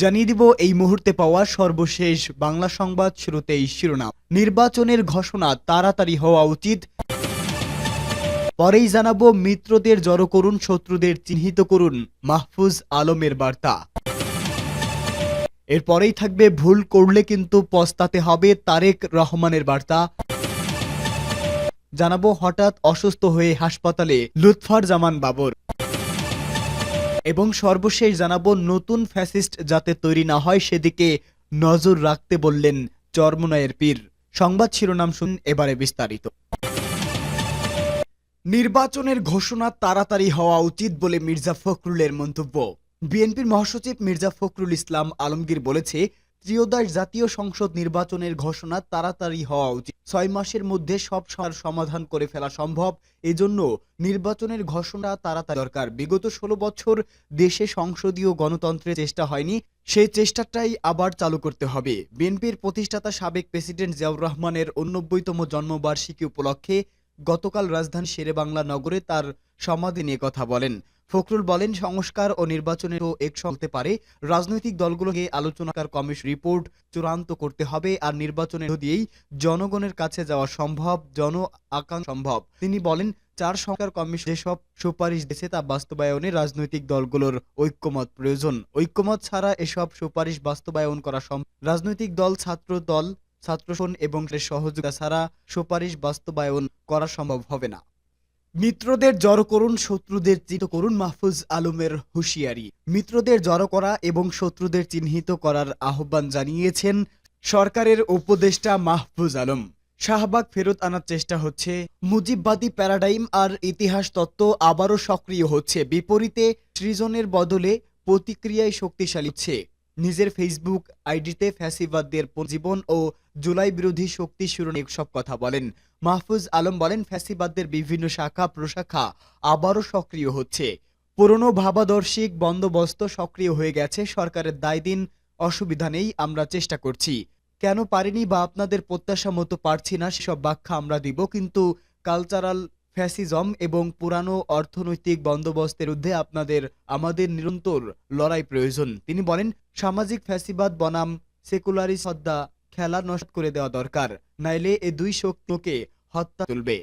জানিয়ে দিব এই মুহূর্তে পাওয়া সর্বশেষ বাংলা সংবাদ শুরুতেই শিরোনাম। নির্বাচনের ঘোষণা তাড়াতাড়ি হওয়া উচিত। পরেই জানাব মিত্রদের জড়ো করুন, শত্রুদের চিহ্নিত করুন। মাহফুজ আলমের বার্তা। এরপরেই থাকবে ভুল করলে কিন্তু পস্তাতে হবে তারেক রহমানের বার্তা। জানাব হঠাৎ অসুস্থ হয়ে হাসপাতালে লুৎফার জামান বাবর। এবং সর্বশেষ জানাব, নতুন ফ্যাসিস্ট যাতে তৈরি না হয় সেদিকে নজর রাখতে বললেন চরমনায়ের পীর। সংবাদ শিরোনাম শুন এবারে বিস্তারিত। নির্বাচনের ঘোষণা তাড়াতাড়ি হওয়া উচিত বলে মির্জা ফখরুলের মন্তব্য। বিএনপির মহাসচিব মির্জা ফখরুল ইসলাম আলমগীর বলেছে ত্রিয়োদশ জাতীয় সংসদ নির্বাচনের ঘোষণা তাড়াতাড়ি হওয়া উচিত। ছয় মাসের মধ্যে সব সমস্যার সমাধান করে ফেলা সম্ভব। এজন্য নির্বাচনের ঘোষণা তাড়াতাড়ি দরকার। বিগত ষোলো বছর দেশে সংসদীয় গণতন্ত্রের চেষ্টা হয়নি। সেই চেষ্টাটাই আবার চালু করতে হবে। বিএনপির প্রতিষ্ঠাতা সাবেক প্রেসিডেন্ট জিয়াউর রহমানের উননব্বইতম জন্মবার্ষিকী উপলক্ষে গতকাল রাজধানী শেরেবাংলা নগরে তার সমাধি নিয়ে কথা বলেন। ফখরুল বলেন, সংস্কার ও নির্বাচনেরও এক হতে পারে। রাজনৈতিক দলগুলোকে আলোচনাকার কমিশন রিপোর্ট চূড়ান্ত করতে হবে আর নির্বাচনের দিয়েই জনগণের কাছে যাওয়া সম্ভব, জন আকাঙ্ক্ষা সম্ভব। তিনি বলেন, চার সংস্কার কমিশন যেসব সুপারিশ দিয়েছে তা বাস্তবায়নে রাজনৈতিক দলগুলোর ঐক্যমত প্রয়োজন। ঐক্যমত ছাড়া এসব সুপারিশ বাস্তবায়ন করা সম্ভব। রাজনৈতিক দল, ছাত্র দল ছাত্রসন এবং সহযোগিতা ছাড়া সুপারিশ বাস্তবায়ন করা সম্ভব হবে না। মিত্রদের জড়ো করুন, শত্রুদের চিহ্নিত করুন মাহফুজ আলমের হুঁশিয়ারি। মিত্রদের জড়ো করা এবং শত্রুদের চিহ্নিত করার আহ্বান জানিয়েছেন সরকারের উপদেষ্টা মাহফুজ আলম। শাহবাগ ফেরত আনার চেষ্টা হচ্ছে, মুজিববাদী প্যারাডাইম আর ইতিহাস তত্ত্ব আবারও সক্রিয় হচ্ছে, বিপরীতে সৃজনের বদলে প্রতিক্রিয়ায় শক্তিশালী হচ্ছে। নিজের ফেসবুক আইডিতে ফ্যাসিবাদদের জীবন ও জুলাই বিরোধী শক্তি শিরোনামে সব কথা বলেন। মাহফুজ আলম বলেন, ফ্যাসিবাদদের বিভিন্ন শাখা প্রশাখা আবারও সক্রিয় হচ্ছে। পুরনো ভাবাদর্শিক বন্দোবস্ত সক্রিয় হয়ে গেছে, সরকারের দায় দিন, অসুবিধা নেই, আমরা চেষ্টা করছি। কেন পারিনি বা আপনাদের প্রত্যাশা মতো পারছি না, সেসব ব্যাখ্যা আমরা দিব, কিন্তু কালচারাল ফ্যাসিজম এবং পুরানো অর্থনৈতিক বন্দোবস্তের ঊর্ধ্বে আপনাদের, আমাদের নিরন্তর লড়াই প্রয়োজন। তিনি বলেন, সামাজিক ফ্যাসিবাদ, বনাম সেকুলারি সদ্দা, খেলা নষ্ট করে দেওয়া দরকার। নাইলে এ দুই শক্তিকে হত্যা চলবে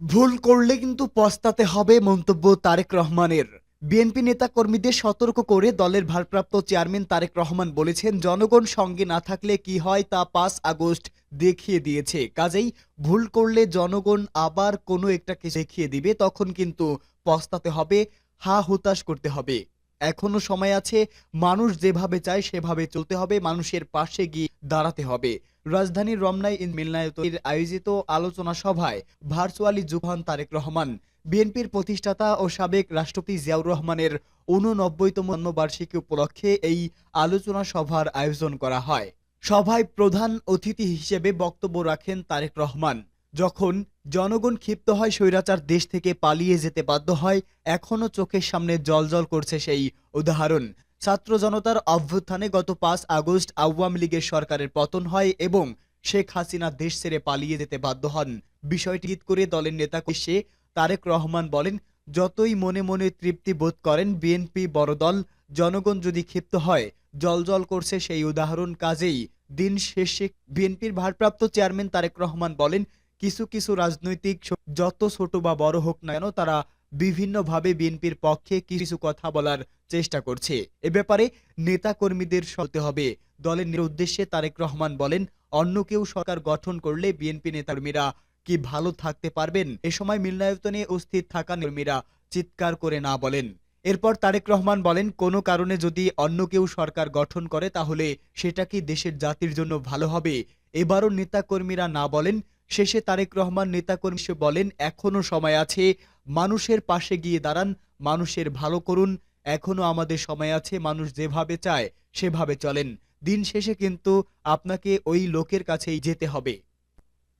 ভুল করলে কিন্তু পস্তাতে হবে মন্তব্য তারেক রহমানের। বিএনপি নেতা কর্মীদের সতর্ক করে দলের ভারপ্রাপ্ত চেয়ারম্যান তারেক রহমান বলেছেন, জনগণ সঙ্গে না থাকলে কি হয় তা পাঁচ আগস্ট দেখিয়ে দিয়েছে। কাজেই ভুল করলে জনগণ আবার কোনো একটা কিছু দেখিয়ে দিবে, তখন কিন্তু পস্তাতে হবে, হা হুতাশ করতে হবে। এখনও সময় আছে, মানুষ যেভাবে চায় সেভাবে চলতে হবে, মানুষের পাশে গিয়ে দাঁড়াতে হবে। রাজধানীর রমনায় ইন মিলনায়তের আয়োজিত আলোচনা সভায় ভার্চুয়ালি যুগ হন তারেক রহমান, বিএনপির প্রতিষ্ঠাতা ও সাবেক রাষ্ট্রপতি জিয়াউর রহমানের উননব্বইতম জন্মবার্ষিকী উপলক্ষে এই আলোচনা সভার আয়োজন করা হয়। সভায় প্রধান অতিথি হিসেবে বক্তব্য রাখেন তারেক রহমান। যখন জনগণ ক্ষিপ্ত হয় স্বৈরাচার দেশ থেকে পালিয়ে যেতে বাধ্য হয়, এখনও চোখের সামনে জলজল করছে সেই উদাহরণ। ছাত্র জনতার অভ্যুত্থানে গত পাঁচ আগস্ট আওয়ামী লীগের সরকারের পতন হয় এবং শেখ হাসিনা দেশ ছেড়ে পালিয়ে যেতে বাধ্য হন। বিষয়টি করে দলের নেতা সে তারেক রহমান বলেন, যতই মনে মনে তৃপ্তি বোধ করেন, বিএনপি বড় দল, জনগণ যদি ক্ষিপ্ত হয়, জলজল করছে সেই উদাহরণ কাজেই। দিন শেষে বিএনপির ভারপ্রাপ্ত চেয়ারম্যান তারেক রহমান বলেন, কিছু কিছু রাজনৈতিক যত ছোট বা বড় হোক না কেন, তারা বিভিন্নভাবে বিএনপির পক্ষে কিছু কথা বলার চেষ্টা করছে। এ ব্যাপারে নেতা কর্মীদের সলতে হবে। দলের নি- উদ্দেশ্যে তারেক রহমান বলেন, অন্য কেউ সরকার গঠন করলে বিএনপি নেতাকর্মীরা কি ভালো থাকতে পারবেন? এ সময় মিলনায়তনে উপস্থিত থাকা কর্মীরা চিৎকার করে না বলেন। এরপর তারেক রহমান বলেন, কোনো কারণে যদি অন্য কেউ সরকার গঠন করে, তাহলে সেটা কি দেশের জাতির জন্য ভালো হবে? এবারও নেতাকর্মীরা না বলেন, শেষে তারেক রহমান নেতাকর্মী বলেন, এখনও সময় আছে মানুষের পাশে গিয়ে দাঁড়ান, মানুষের ভালো করুন। এখনও আমাদের সময় আছে, মানুষ যেভাবে চায়, সেভাবে চলেন। দিন শেষে কিন্তু আপনাকে ওই লোকের কাছেই যেতে হবে।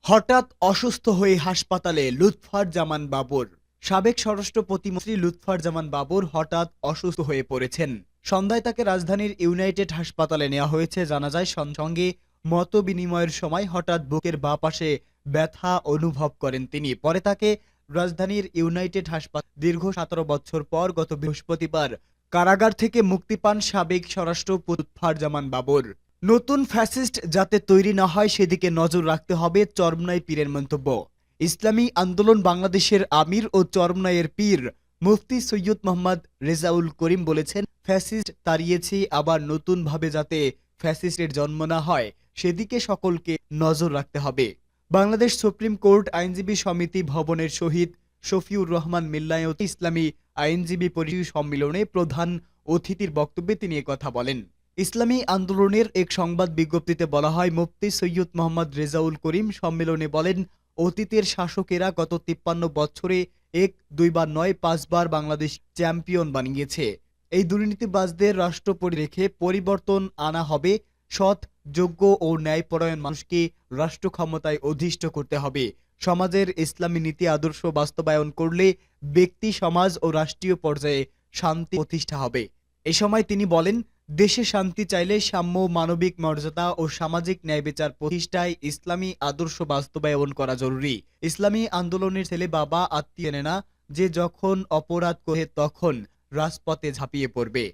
হঠাৎ অসুস্থ হয়ে হাসপাতালে লুৎফার জামান বাবর। সাবেক স্বরাষ্ট্র প্রতিমন্ত্রী লুৎফার জামান বাবর হঠাৎ অসুস্থ হয়ে পড়েছেন। সন্ধ্যায় তাকে রাজধানীর ইউনাইটেড হাসপাতালে নেওয়া হয়েছে। জানা যায় সঙ্গে মত বিনিময়ের সময় হঠাৎ বুকের বাঁ পাশে ব্যথা অনুভব করেন তিনি। পরে তাকে রাজধানীর ইউনাইটেড হাসপাতাল দীর্ঘ সতেরো বছর পর গত বৃহস্পতিবার কারাগার থেকে মুক্তি পান সাবেক স্বরাষ্ট্র জামান বাবর। নতুন ফ্যাসিস্ট যাতে তৈরি না হয় সেদিকে নজর রাখতে হবে চরমনাই পীরের মন্তব্য। ইসলামী আন্দোলন বাংলাদেশের আমির ও চরমনাইয়ের পীর মুফতি সৈয়দ মোহাম্মদ রেজাউল করিম বলেছেন, ফ্যাসিস্ট তাড়িয়েছি, আবার নতুনভাবে যাতে ফ্যাসিস্টের জন্ম না হয়, সেদিকে সকলকে নজর রাখতে হবে। বাংলাদেশ সুপ্রিম কোর্ট আইনজীবী সমিতি ভবনের শহীদ শফিউর রহমান মিল্লায়ত ইসলামী আইনজীবী পরিষদ সম্মেলনে প্রধান অতিথির বক্তব্যে তিনি কথা বলেন। ইসলামী আন্দোলনের এক সংবাদ বিজ্ঞপ্তিতে বলা হয়, মুফতি সৈয়দ মোহাম্মদ রেজাউল করিম সম্মেলনে বলেন, অতীতের শাসকেরা গত তিপ্পান্ন বছরে এক দুইবার নয় পাঁচবার বাংলাদেশ চ্যাম্পিয়ন বানিয়েছে। এই দুর্নীতিবাজদের রাষ্ট্রপরি রেখে পরিবর্তন আনা হবে সৎ, যোগ্য ও ন্যায়পরায়ণ মানুষকে রাষ্ট্র ক্ষমতায় অধিষ্ঠ করতে হবে। সমাজের ইসলামী নীতি আদর্শ বাস্তবায়ন করলে ব্যক্তি, সমাজ ও রাষ্ট্রীয় পর্যায়ে শান্তি প্রতিষ্ঠা হবে। এ সময় তিনি বলেন, দেশে শান্তি চাইলে সাম্য, মানবিক মর্যাদা ও সামাজিক ন্যায় বিচার প্রতিষ্ঠায় ইসলামী আদর্শ বাস্তবায়ন করা জরুরি। ইসলামী আন্দোলনের ছেলে বাবা, আত্মীয়, নেনা, যে যখন অপরাধ করে তখন রাজপথে ঝাঁপিয়ে পড়বে।